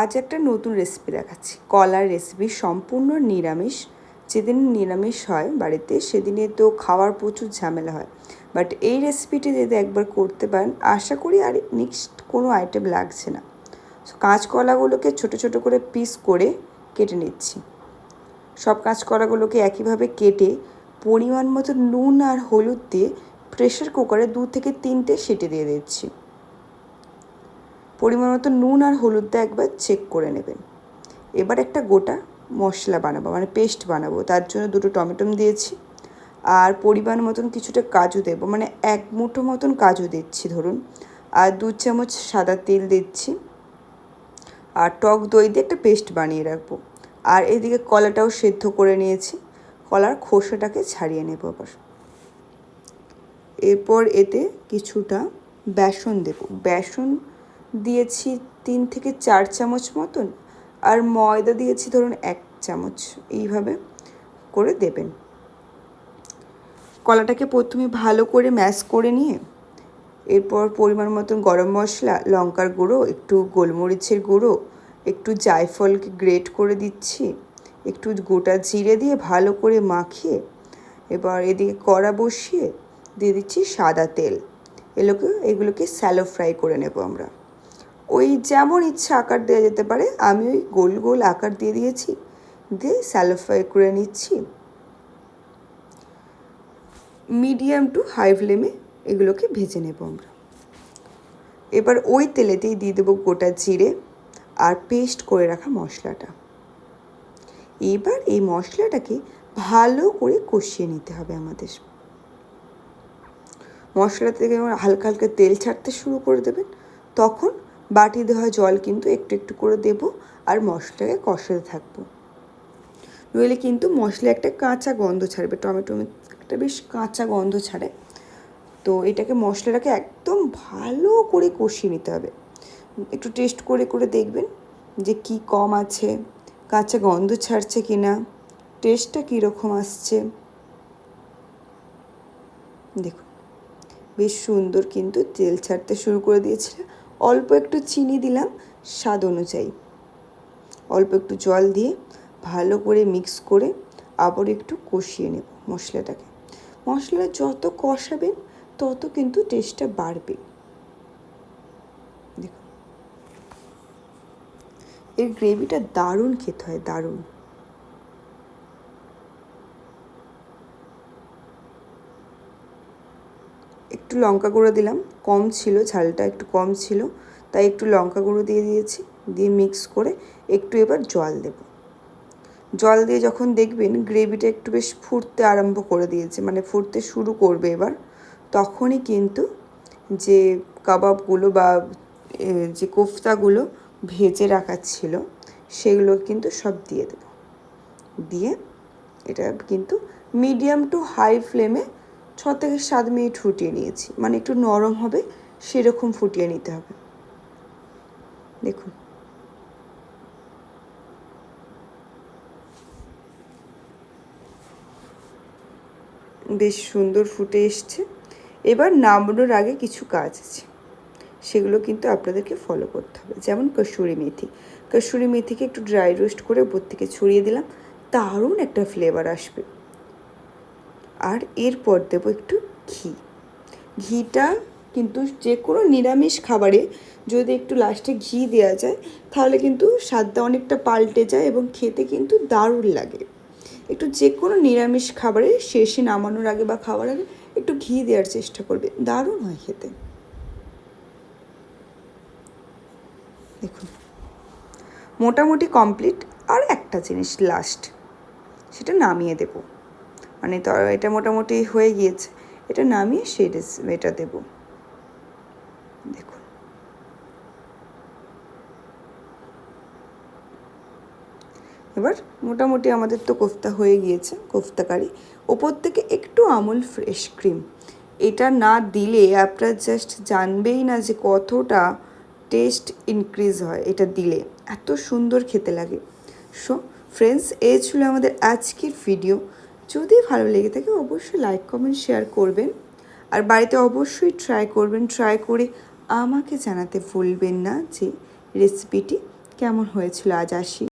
আজ একটা নতুন রেসিপি দেখাচ্ছি। কলার রেসিপি সম্পূর্ণ নিরামিষ। যেদিন নিরামিষ হয় বাড়িতে, সেদিনে তো খাওয়ার প্রচুর ঝামেলা হয়। বাট এই রেসিপিটি যদি একবার করতে পারেন, আশা করি আর নেক্সট কোনো আইটেম লাগছে না। কাঁচকলাগুলোকে ছোটো ছোটো করে পিস করে কেটে নিচ্ছি। সব কাঁচকলাগুলোকে একইভাবে কেটে পরিমাণ মতো নুন আর হলুদ দিয়ে প্রেশার কুকারে দু থেকে তিনটে সিটি দিয়ে দিচ্ছি। পরিমাণ মতো নুন আর হলুদটা একবার চেক করে নেবেন। এবার একটা গোটা মশলা বানাবো মানে পেস্ট বানাবো। তার জন্য দুটো টমেটো দিয়েছি। আর পরিমাণ মতন কিছুটা কাজু দেবো মানে এক মুঠো মতন কাজু দিচ্ছি, ধরুন। আর দু চামচ সাদা তেল দিচ্ছি। আর টক দই দিয়ে একটা পেস্ট বানিয়ে রাখব। আর এদিকে কলাটাও সেদ্ধ করে নিয়েছি। কলার খোসাটাকে ছাড়িয়ে নেব আবার। এরপর এতে কিছুটা বেসন দেব। বেসন দিয়েছি তিন থেকে চার চামচ মতন, আর ময়দা দিয়েছি ধরুন এক চামচ, এইভাবে করে দেবেন। কলাটাকে প্রথমে ভালো করে ম্যাশ করে নিয়ে, এরপর পরিমাণ মতন গরম মশলা, লঙ্কার গুঁড়ো, একটু গোলমরিচের গুঁড়ো, একটু জায়ফলকে গ্রেট করে দিচ্ছি, একটু গোটা জিরে দিয়ে ভালো করে মাখিয়ে, এবার এদিকে কড়া বসিয়ে দিয়ে দিচ্ছি সাদা তেল। এগুলোকে এগুলোকে স্যালো ফ্রাই করে নেব আমরা। ওই যেমন ইচ্ছা আকার দেওয়া যেতে পারে, আমি ওই গোল গোল আকার দিয়ে দিয়েছি। দিয়ে স্যালোফাই করে নিচ্ছি। মিডিয়াম টু হাই ফ্লেমে এগুলোকে ভেজে নেব আমরা। এবার ওই তেলেতেই দিয়ে দেবো গোটা জিরে আর পেস্ট করে রাখা মশলাটা। এবার এই মশলাটাকে ভালো করে কষিয়ে নিতে হবে আমাদের। মশলা থেকে হালকা হালকা তেল ছাড়তে শুরু করে দেবেন, তখন বাটি দেওয়া জল কিন্তু একটু একটু করে দেব আর মশলাকে কষাতে থাকব। নইলে কিন্তু মশলা একটা কাঁচা গন্ধ ছাড়বে, টমেটো একটা বেশ কাঁচা গন্ধ ছাড়ে। তো এটাকে মশলাটাকে একদম ভালো করে কষিয়ে নিতে হবে। একটু টেস্ট করে করে দেখবেন যে কি কম আছে, কাঁচা গন্ধ ছাড়ছে কি না টেস্টটা কীরকম আসছে। দেখুন, বেশ সুন্দর কিন্তু তেল ছাড়তে শুরু করে দিয়েছিল অল্প একটু চিনি দিলাম, স্বাদ অনুযায়ী। অল্প একটু জল দিয়ে ভালো করে মিক্স করে আবার একটু কষিয়ে নেব মশলাটাকে। মশলা যত কষাবেন তত কিন্তু টেস্টটা বাড়বে। দেখুন। এর গ্রেভিটা দারুণ খেতে হয়, দারুণ। একটু লঙ্কা গুঁড়ো দিলাম, কম ছিল, ঝালটা একটু কম ছিল, তাই একটু লঙ্কা গুঁড়ো দিয়ে দিয়েছি, দিয়ে মিক্স করে একটু এবার জল দেব। জল দিয়ে যখন দেখবেন গ্রেভিটা একটু বেশ ফুটতে আরম্ভ করে দিয়েছে মানে ফুটতে শুরু করবে এবার, তখনই কিন্তু যে কাবাবগুলো বা যে কোফতাগুলো ভেজে রাখা ছিল, সেগুলো কিন্তু সব দিয়ে দেব। দিয়ে এটা কিন্তু মিডিয়াম টু হাই ফ্লেমে ছ থেকে সাত মিনিট ফুটিয়ে নিয়েছি। মানে একটু নরম হবে, সেরকম ফুটিয়ে নিতে হবে। দেখুন। বেশ সুন্দর ফুটে এসছে। এবার নামানোর আগে কিছু কাজ আছে। সেগুলো কিন্তু আপনাদেরকে ফলো করতে হবে। যেমন কসুরি মেথি। কসুরি মেথিকে একটু ড্রাই রোস্ট করে উপর থেকে ছড়িয়ে দিলাম। দারুণ একটা ফ্লেভার আসবে। আর এরপর দেবো একটু ঘি। ঘিটা কিন্তু যে কোনো নিরামিষ খাবারে যদি একটু লাস্টে ঘি দেওয়া যায়, তাহলে কিন্তু স্বাদটা অনেকটা পাল্টে যায় এবং খেতে কিন্তু দারুণ লাগে। একটু যে কোনো নিরামিষ খাবারে শেষে নামানোর আগে বা খাওয়ার আগে একটু ঘি দেওয়ার চেষ্টা করবে। দারুণ হয় খেতে। দেখুন, মোটামুটি কমপ্লিট আর একটা জিনিস লাস্ট সেটা নামিয়ে দেব। মানে এটা মোটামুটি হয়ে গিয়েছে। এটা নামিয়ে সেই এটা দেব। দেখুন। এবার মোটামুটি আমাদের তো কোফতা হয়ে গিয়েছে কোফতা কারি ওপর থেকে একটু আমুল ফ্রেশ ক্রিম। এটা না দিলে আপনারা জাস্ট জানবেই না যে কতটা টেস্ট ইনক্রিজ হয় এটা দিলে। এত সুন্দর খেতে লাগে। সো ফ্রেন্ডস এই ছিল আমাদের আজকের ভিডিও যদি ভালো লেগে থাকে অবশ্যই লাইক কমেন্ট শেয়ার করবেন। আর বাড়িতে অবশ্যই ট্রাই করবেন ট্রাই করে আমাকে জানাতে ভুলবেন না যে রেসিপিটি কেমন হয়েছিল, আজ আসি।